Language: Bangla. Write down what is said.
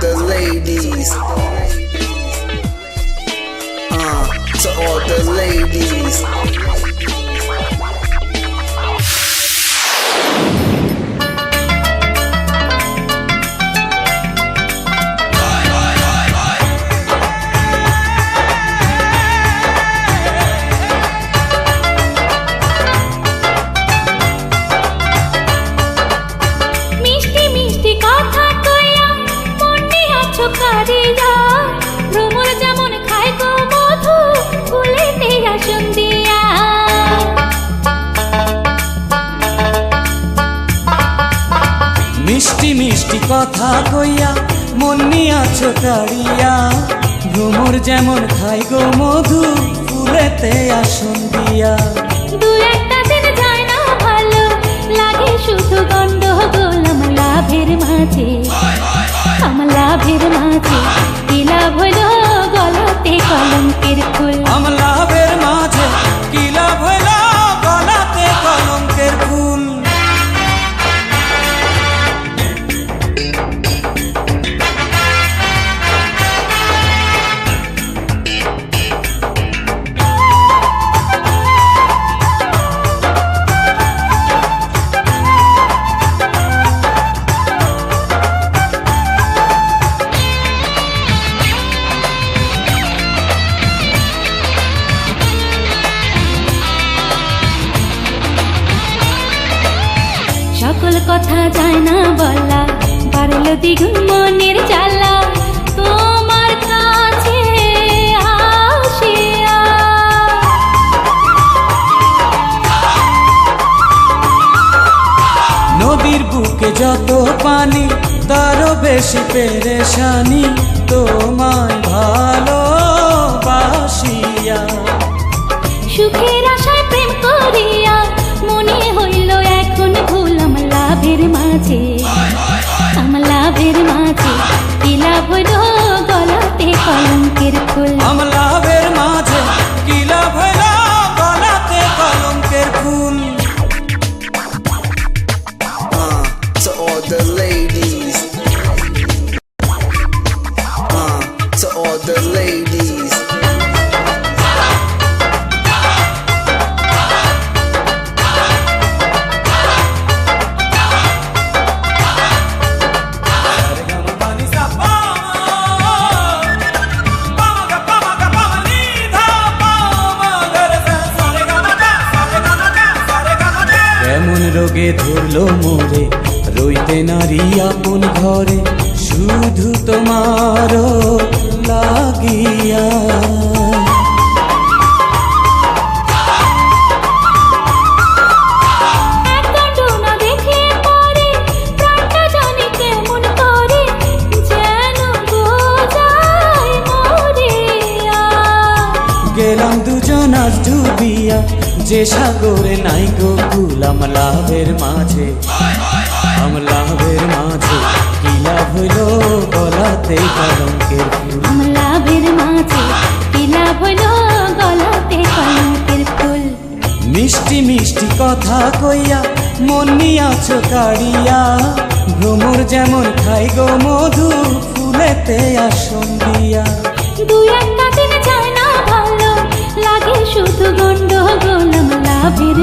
the ladies. Uh, to all the ladies. মিষ্টি কথা কইয়া, মন নিয়া কাড়িয়া ঘুমুর যেমন খাই গো মধু, ফুলেতে আসন দিয়া। দু একটা দিন যায় না ভালো, লাগে শুধু গন্ডগোল গোলাম লাভের মাঝে। সকল কথা যায় না বলা বাড়লো দ্বিগুণ মনের জ্বালা। তোমার কাছে আসিয়া। নদীর বুকে যত পানি তারও বেশি পেরেশানি। তোমায় ভালোবাসিয়া। সুখের the ladies. Uh, to all the ladies. रोगे धुलो मोरे রইতে নারী আপন ঘরে শুধু তোমার লাগিয়া। গেলাম দুজন আজ ডুবিয়া যে সাগরে নাই গো কুল আমলাভের মাঝে। গলাতে কলঙ্কের ফুল। আমার লাভের মাঝে কি লাভ হইল গলাতে কলঙ্কের ফুল? মিষ্টি মিষ্টি কথা কইয়া মনি আছো কাড়িয়া। ভ্রমর যেমন খাই গো মধু ফুলেতে আসন দিয়া। দুই একটা দিন যায় না ভালো লাগে শুধু গন্ডগোল আমার লাভের